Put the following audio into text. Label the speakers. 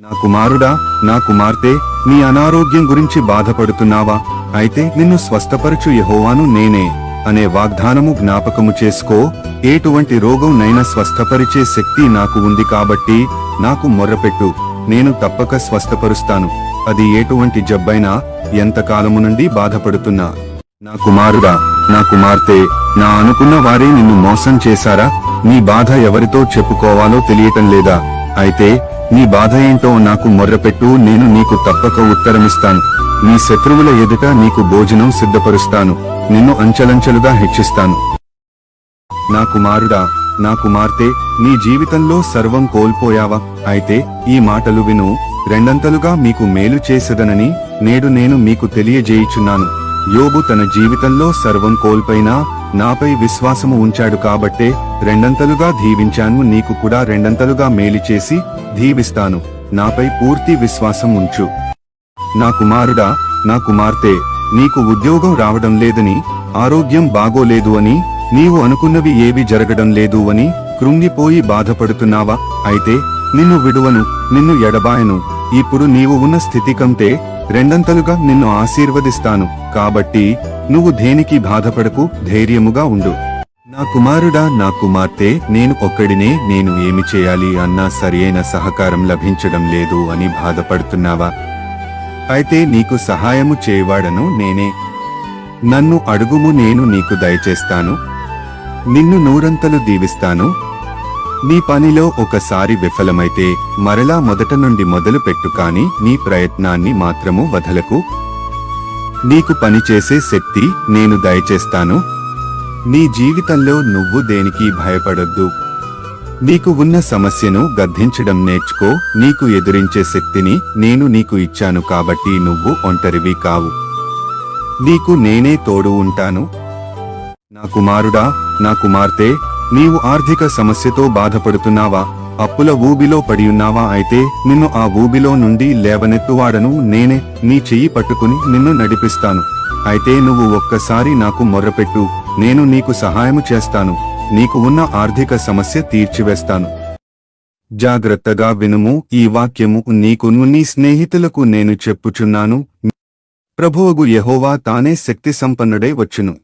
Speaker 1: నా కుమారుడా నా కుమార్తె నీ అనారోగ్యం గురించి బాధపడుతున్నావా? అయితే నిన్ను స్వస్థపరచు యహోవాను నేనే అనే వాగ్దానము జ్ఞాపకము చేసుకో. ఎటువంటి రోగం నైనా స్వస్థపరిచే శక్తి నాకు ఉంది కాబట్టి నాకు మొర్రపెట్టు. నేను తప్పక స్వస్థపరుస్తాను. అది ఎటువంటి జబ్బైనా ఎంతకాలము నుండి బాధపడుతున్నా. నా కుమారుడా నా కుమార్తె నా అనుకున్న వారే నిన్ను మోసం చేశారా? నీ బాధ ఎవరితో చెప్పుకోవాలో తెలియటం లేదా? అయితే నీ బాధ ఏంటో నాకు మొర్రపెట్టు నేను నీకు తప్పక ఉత్తరమిస్తాను. నీ శత్రువుల ఎదుట నీకు భోజనం సిద్ధపరుస్తాను. నిన్ను అంచెలంచెలుగా హెచ్చిస్తాను. నా కుమారుడా నా కుమార్తె నీ జీవితంలో సర్వం కోల్పోయావా? అయితే ఈ మాటలు విను రెండంతలుగా మీకు మేలు చేసేదనని నేడు నేను మీకు తెలియజేయుచున్నాను. యోబు తన జీవితంలో సర్వం కోల్పోయినా నాపై విశ్వాసము ఉంచాడు కాబట్టే రెండంతలుగా దీవించాను నీకు కూడా రెండంతలుగా మేలు చేసి దీవిస్తాను. నాపై పూర్తి విశ్వాసం ఉంచు. నా కుమారుడా నా కుమార్తె నీకు ఉద్యోగం రావడం లేదని ఆరోగ్యం బాగోలేదు అని నీవు అనుకున్నవి ఏవి జరగడం లేదు అని కృంగిపోయి బాధపడుతున్నావా? అయితే నిన్ను విడువను నిన్ను ఎడబాయను. ఇప్పుడు నీవు ఉన్న స్థితి కంటే రెండంతలుగా నిన్ను ఆశీర్వదిస్తాను. కాబట్టి నువ్వు దేనికి బాధపడకు ధైర్యముగా ఉండు. నా కుమారుడా నా కుమార్తె నేను ఒక్కడినే నేను ఏమి చేయాలి అన్నా సరియైన సహకారం లభించడం లేదు అని బాధపడుతున్నావా? అయితే నీకు సహాయము చేయవాడను నేనే. నన్ను అడుగుము నేను నీకు దయచేస్తాను. నిన్ను నూరంతలు దీవిస్తాను. నీ పనిలో ఒకసారి విఫలమైతే మరలా మొదట నుండి మొదలు పెట్టు కాని నీ ప్రయత్నాన్ని మాత్రము వదలకు. నీకు పనిచేసే శక్తి నేను దయచేస్తాను. నీ జీవితంలో నువ్వు దేనికి భయపడొద్దు. నీకు ఉన్న సమస్యను గద్దించడం నేర్చుకో. నీకు ఎదురించే శక్తిని నేను నీకు ఇచ్చాను కాబట్టి నువ్వు ఒంటరివి కావు. నీకు నేనే తోడు ఉంటాను. నా కుమారుడా నా కుమార్తె నీవు ఆర్థిక సమస్యతో బాధపడుతున్నావా? అప్పుల ఊబిలో పడియున్నావా అయితే నిన్ను ఆ ఊబిలో నుండి లేవనెత్తువాడను నేనే నీ చెయ్యి పట్టుకుని నిన్ను నడిపిస్తాను. అయితే నువ్వు ఒక్కసారి నాకు మొర్రపెట్టు నేను నీకు సహాయము చేస్తాను నీకు ఉన్న ఆర్థిక సమస్య తీర్చివేస్తాను. జాగ్రత్తగా వినుము ఈ వాక్యము నీకును నీ స్నేహితులకు నేను చెప్పుచున్నాను. ప్రభువుగు యహోవా తానే శక్తి సంపన్నుడై వచ్చును.